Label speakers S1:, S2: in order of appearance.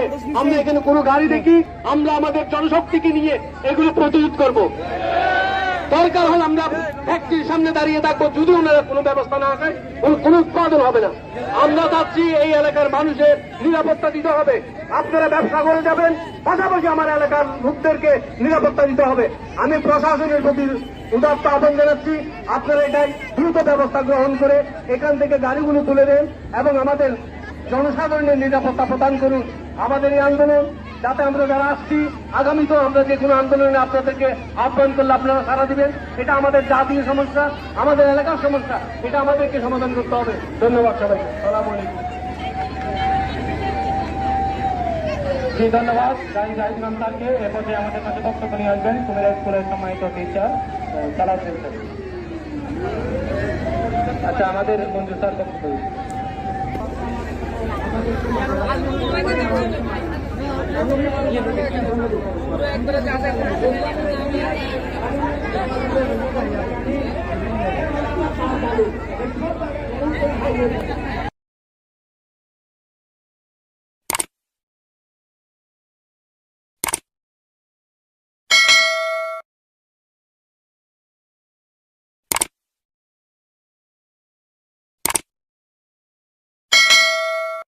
S1: থেকে আমরা এখানে কোনো গাড়ি দেখি, আমরা আমাদের জনশক্তিকে নিয়ে এগুলো প্রতিরোধ করব। দরকার হলে আমরা ফ্যাক্টরির সামনে দাঁড়িয়ে থাকব, যদি ওনারা কোনো ব্যবস্থা না করে কোনো- উৎপাদন হবে না। আমরা চাচ্ছি এই এলাকার মানুষের নিরাপত্তা দিতে হবে। আপনারা ব্যবসা করে যাবেন, পাশাপাশি আমার এলাকার লোকদেরকে নিরাপত্তা দিতে হবে। আমি প্রশাসনের প্রতি উদাত্ত আহ্বান জানাচ্ছি, আপনারা এটাই দ্রুত ব্যবস্থা গ্রহণ করে এখান থেকে গাড়িগুলো তুলে দেন এবং আমাদের জনসাধারণের নিরাপত্তা প্রদান করুন। আমাদের এই আন্দোলন, যাতে আমরা যারা আসছি আগামীতেও আমরা যে কোনো আন্দোলনে আপনাদেরকে আহ্বান করলে আপনারা সারা দিবেন। এটা আমাদের জাতীয় সমস্যা, আমাদের এলাকার সমস্যা, এটা আমাদেরকে সমাধান করতে হবে। ধন্যবাদ সবাইকে। সালাম
S2: ধন্যবাদ। এ আমাদের কাছে বক্তব্য নিয়ে আসবেন। কুমিরা স্কুলের সম্মানিত টিচার স্যার আচ্ছা আমাদের মঞ্জু স্যার বক্তব্য দিন।
S3: একবারে